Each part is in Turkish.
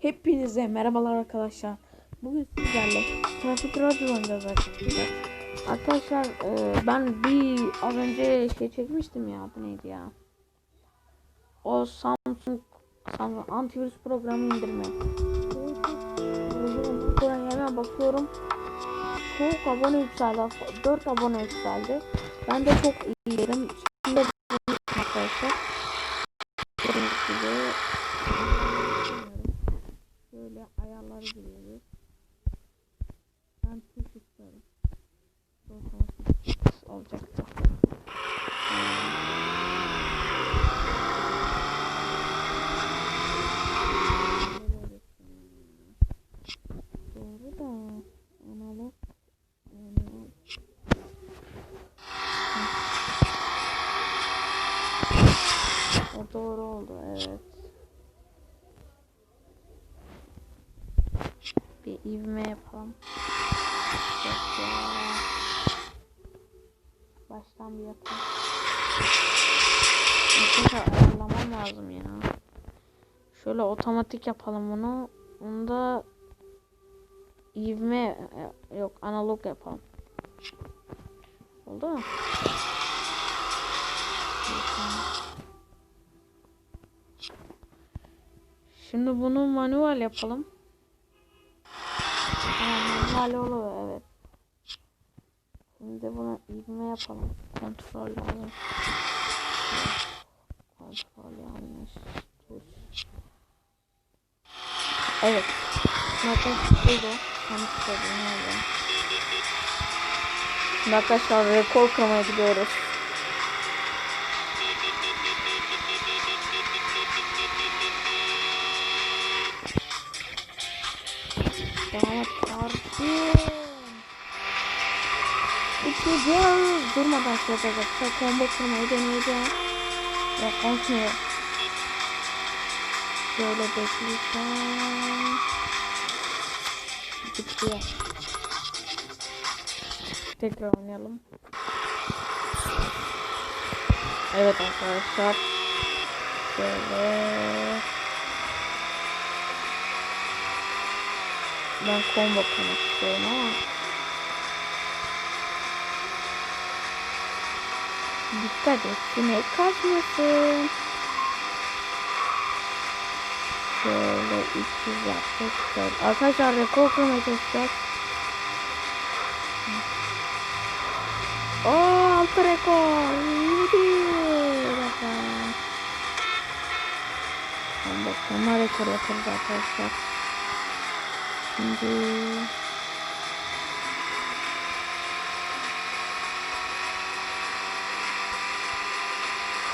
Hepinize merhabalar arkadaşlar. Bugün sizlerle Trafik Radyo oynayacağız arkadaşlar. Arkadaşlar e, ben bir az önce şey çekmiştim ya adı neydi ya? O Samsung, Samsung antivirüs programı indirme. Buraya hemen bakıyorum. Çok abone yükseldi. 4 abone yükseldi. Ben de çok iyiyim. Şimdi arkadaşlar. Gördüğünüz gibi Böyle ayarları giriyoruz. Ben tuş istiyorum. Olacaktı. Doğru da analog. O doğru oldu evet. Bir ivme yapalım. Yok ya. Yapalım. Arkadaşlar ayarlamam lazım ya. Şöyle otomatik yapalım bunu. Bunda ivme yok analog yapalım. Oldu mu? Şimdi bunu manuel yapalım. Manuel oluyor evet. Şimdi buna ivme yapalım. Kontrol lazım. Kontrol yanlış. Tuş. Evet. Zaten buydu. Yanlış söyledim. oldu. Şimdi arkadaşlar rekor kırmaya gidiyoruz. Devam et kardeşim. Uçacağız. Durmadan şey yapacağız. Şöyle combo kırmayı deneyeceğim. Ya kalkmıyor. Şöyle bekleyeceğim. Gitti. Tekrar oynayalım. Evet arkadaşlar. Şöyle. Ben combo kırmak istiyorum ama. Dikkat et sinek kaçmasın. Şöyle 300 yaptık. Şöyle. Arkadaşlar rekor kırmaya çalışacağız. Oo altı rekor. Kırma rekor yaparız arkadaşlar. Şimdi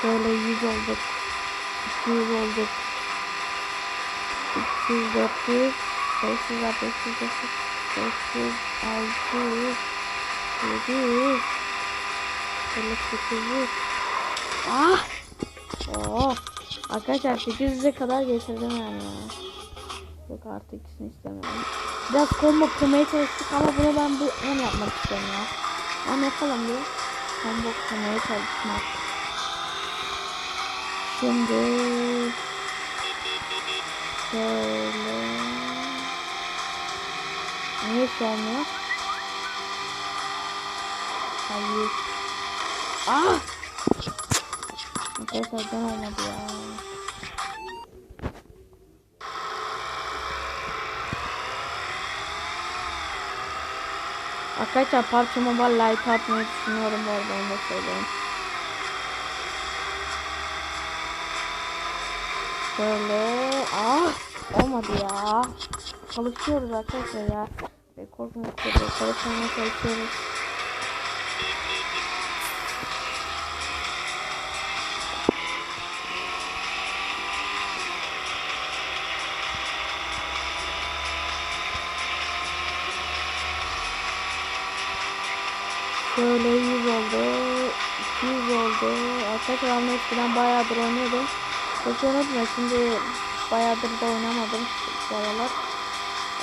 Şöyle 100 olduk. 200 olduk. 300, 400, 500, 500, 500, 500, 600, 700, şöyle 800. Ah! Oh! Arkadaşlar 800'e kadar getirdim yani ya. Yok artık ikisini istemiyorum. Biraz combo kırmaya çalıştık ama bunu ben bu onu yapmak istiyorum ya. Onu yapalım bir. Combo kırmaya çalışmak. Şimdi şöyle niye şey olmuyor? Hayır. Ah! Arkadaşlar ben olmadı ya. Arkadaşlar PUBG Mobile like atmayı düşünüyorum bu arada onu da söyleyeyim. Şöyle ah olmadı ya. Çalışıyoruz arkadaşlar ya. Rekor mu kırıyor? Çalışmaya çalışıyoruz. Şöyle 100 oldu. 200 oldu. Arkadaşlar ben eskiden bayağıdır oynuyordum. Çok unutma şimdi bayağıdır da oynamadım bu aralar.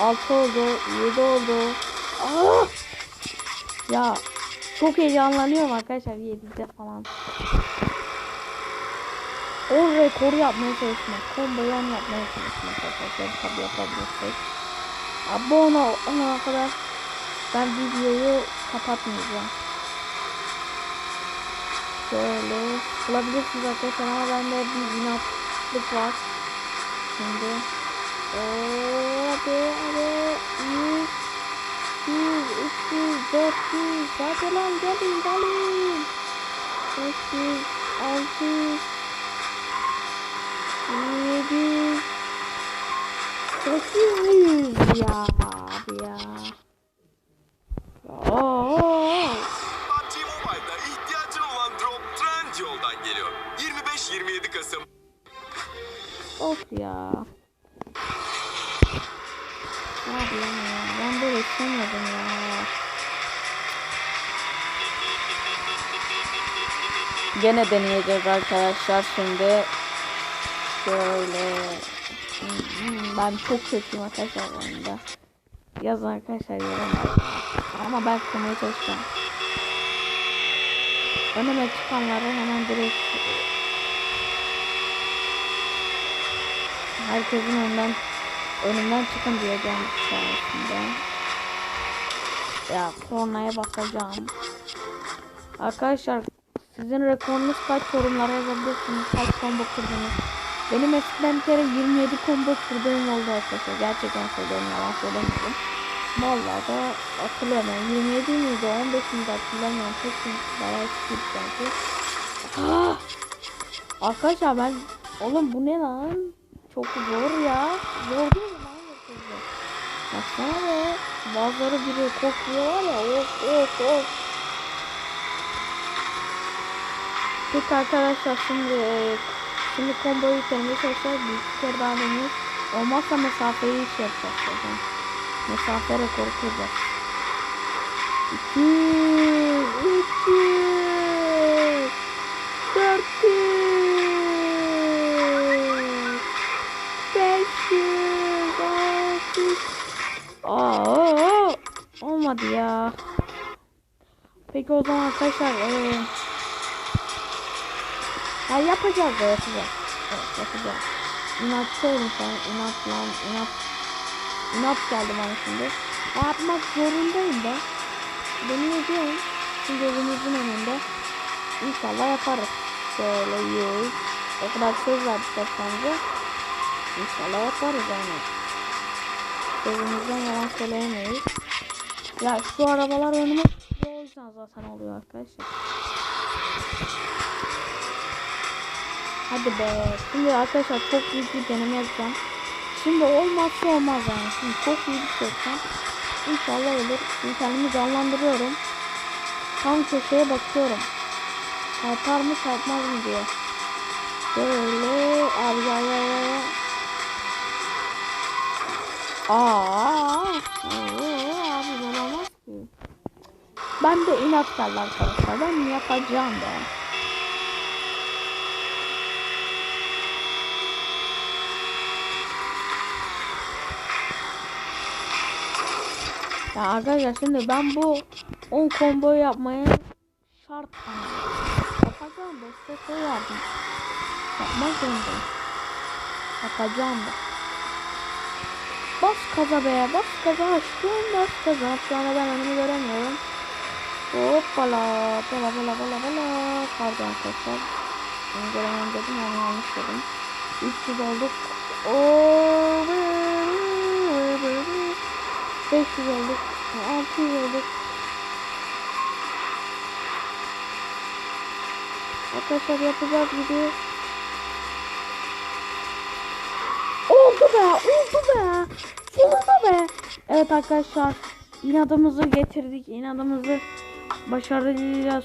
6 oldu, 7 oldu. Aa! Ya çok heyecanlanıyorum arkadaşlar 7'de falan. O rekoru yapmaya çalışmak. Komboyu onu yapmaya çalışmak arkadaşlar. Tabi yapabilirsek. Abi ona, ona kadar ben videoyu kapatmayacağım. Şöyle. Bulabilirsiniz arkadaşlar ama bende bir inatlık var. Şimdi. Hadi hadi. 100 100 300 400 hadi lan gelin gelin. 500 600 700 800 ya abi ya. Of ya. Ne yapayım ya? Ben böyle istemiyordum ya. Gene deneyeceğiz arkadaşlar şimdi. Şöyle. Ben çok kötüyüm arkadaşlar oyunda. Yazın arkadaşlar yorumlar. Ama ben kırmaya çalışacağım. Önüme çıkanları hemen direkt herkesin önünden önümden çıkın diyeceğim sayesinde. Ya kornaya bakacağım. Arkadaşlar sizin rekorunuz kaç yorumlara yazabilirsiniz. Kaç combo kırdınız. Benim eskiden bir kere 27 combo kırdığım oldu arkadaşlar. Gerçekten söylüyorum yalan söylemiyorum. Vallahi da hatırlıyorum yani 27 miydi 15 miydi hatırlamıyorum. Çok bayağı eski sanki. Ah! Arkadaşlar ben oğlum bu ne lan? Çok zor ya. Zor değil mi lan yapıldı? Baksana be. Bazıları biri kokuyor ya. Of of of. Peki arkadaşlar şimdi e, şimdi komboyu bitirmeye çalışacağız. Bir kere daha deniyoruz. Olmazsa mesafeyi iş yapacağız zaten. Mesafe rekoru kıracağız. 200 300 400 500 600 Aa, olmadı ya. Peki o zaman arkadaşlar eee ya yapacağız da yapacağız. Evet yapacağız. İnatçı olun sen. İnat lan inat. İnat geldi bana şimdi. Yapmak zorundayım da. Deneyeceğim. Şimdi gözümüzün önünde. İnşallah yaparız. Şöyle yüz. O kadar söz verdik kendimize. İnşallah yaparız yani. Sözümüzden yalan söyleyemeyiz. Ya şu arabalar önüme o yüzden zaten oluyor arkadaşlar. Hadi be. Şimdi arkadaşlar çok büyük bir deneme yapacağım. Şimdi olmazsa olmaz yani. Şimdi çok büyük bir şey yapacağım. İnşallah olur. Şimdi kendimi canlandırıyorum. Tam köşeye bakıyorum. Çarpar mı çarpmaz mı diye. Böyle abi ya ya ya. ya. Aa, Ben de inat geldi arkadaşlar. Ben yapacağım be. Ya arkadaşlar şimdi ben bu 10 combo yapmaya şart. Yapacağım da size şey yardım. Yapmak zorundayım. Yapacağım da. Bas kaza be bas kaza aşkım bas kaza. Şu anda ben önümü göremiyorum. Hoppala bala bala bala bala. Pardon arkadaşlar. Onu göremem dedim onu yanlış dedim. 300 olduk. Oo, 500 olduk. 600 olduk. Arkadaşlar yapacağız gibi. Oldu be, oldu be. Sonunda be. Evet arkadaşlar, inadımızı getirdik. İnadımızı başarıyla